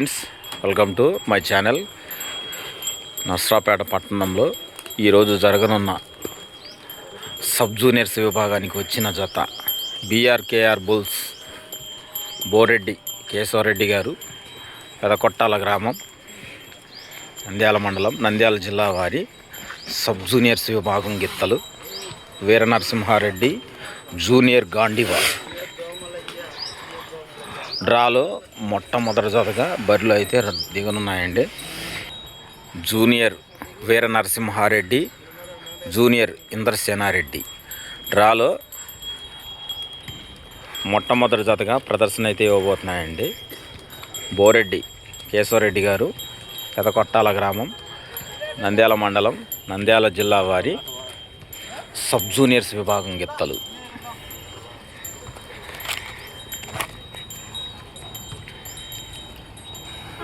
Friends welcome to my channel Narsarapeta పట్టణంలో ఈరోజు జరగనున్న సబ్ జూనియర్స్ విభాగానికి వచ్చిన జత బీఆర్కేఆర్ బుల్స్ బోరెడ్డి కేశవరెడ్డి గారు పెదకొట్టాల గ్రామం నంద్యాల మండలం నంద్యాల జిల్లా వారి సబ్ జూనియర్స్ విభాగం గిత్తలు వీర నరసింహారెడ్డి జూనియర్ గాండివా డ్రాలో మొట్టమొదటి జతగా బరిలో అయితే దిగనున్నాయండి జూనియర్ వీర నరసింహారెడ్డి జూనియర్ ఇంద్రసేనారెడ్డి. డ్రాలో మొట్టమొదటి జతగా ప్రదర్శన అయితే ఇవ్వబోతున్నాయండి. బోరెడ్డి కేశవరెడ్డి గారు పెదకొట్టాల గ్రామం నంద్యాల మండలం నంద్యాల జిల్లా వారి సబ్ జూనియర్స్ విభాగం గిత్తలు.